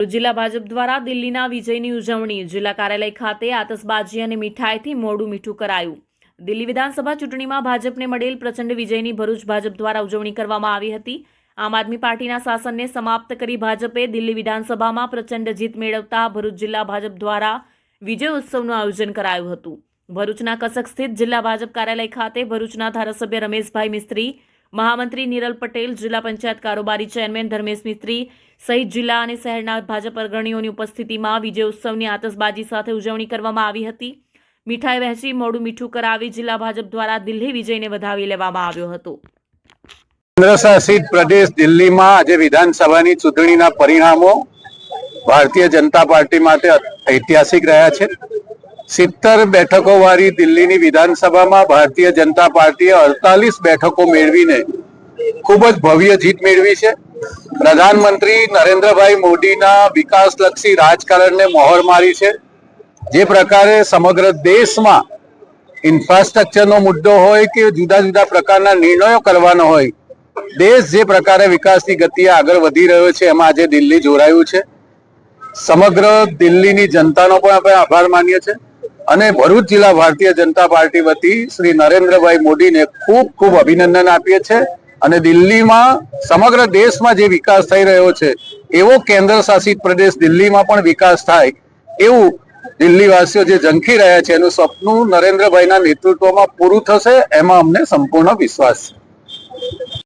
જિલ્લા ભાજપ દ્વારા દિલ્હીના વિજયની ઉજવણી. જિલ્લા કાર્યાલય ખાતે આતશબાજી અને મીઠાઈથી મોડું મીઠું કરાયું. દિલ્હી વિધાનસભા ચૂંટણીમાં ભાજપને મળેલ પ્રચંડ વિજયની ભરૂચ ભાજપ દ્વારા ઉજવણી કરવામાં આવી હતી. આમ આદમી પાર્ટીના શાસનને સમાપ્ત કરી ભાજપે દિલ્હી વિધાનસભામાં પ્રચંડ જીત મેળવતા ભરૂચ જિલ્લા ભાજપ દ્વારા વિજય ઉત્સવનું આયોજન કરાયું હતું. ભરૂચના કસક સ્થિત જિલ્લા ભાજપ કાર્યાલય ખાતે ભરૂચના ધારાસભ્ય રમેશભાઈ મિસ્ત્રી મહામંત્રી નિરલ પટેલ, જિલ્લા પંચાયત કારોબારી ચેરમેન ધર્મેશ મિસ્ત્રી સહિત જિલ્લા અને શહેરના ભાજપ અગ્રણીઓની ઉપસ્થિતિમાં વિજય ઉત્સવની આતશબાજી સાથે ઉજવણી કરવામાં આવી હતી. મીઠાઈ વહેંચી મોડું મીઠું કરાવી જિલ્લા ભાજપ દ્વારા દિલ્હી વિજયને વધાવી લેવામાં આવ્યો હતો. કેન્દ્રશાસિત પ્રદેશ દિલ્હીમાં આજે વિધાનસભાની ચૂંટણીના પરિણામો ભારતીય જનતા પાર્ટી માટે ઐતિહાસિક રહ્યા છે. સિત્તેર બેઠકો વાળી દિલ્હીની વિધાનસભામાં ભારતીય જનતા પાર્ટીએ અડતાલીસ બેઠકો મેળવીને ખૂબ જ ભવ્ય જીત મેળવી છે. પ્રધાનમંત્રી નરેન્દ્રભાઈ મોદીના વિકાસલક્ષી રાજકારણને મોહર મારી છે. જે પ્રકારે સમગ્ર દેશમાં ઇન્ફ્રાસ્ટ્રક્ચરનો મુદ્દો હોય કે જુદા જુદા પ્રકારના નિર્ણયો કરવાનો હોય, દેશ જે પ્રકારે વિકાસની ગતિએ આગળ વધી રહ્યો છે એમાં આજે દિલ્હી જોડાયું છે. સમગ્ર દિલ્હીની જનતાનો પણ આપણે આભાર માનીએ છીએ. અને ભરૂચ જિલ્લા ભારતીય જનતા પાર્ટી વતી શ્રી નરેન્દ્રભાઈ મોદીને ખૂબ ખૂબ અભિનંદન આપીએ છીએ અને દિલ્હીમાં સમગ્ર દેશમાં જે વિકાસ થઈ રહ્યો છે, એવો કેન્દ્ર શાસિત પ્રદેશ દિલ્હીમાં પણ વિકાસ થાય એવું દિલ્હીવાસીઓ જે ઝંખી રહ્યા છે, એનું સપનું નરેન્દ્રભાઈના નેતૃત્વમાં પૂરું થશે, એમાં અમને સંપૂર્ણ વિશ્વાસ છે.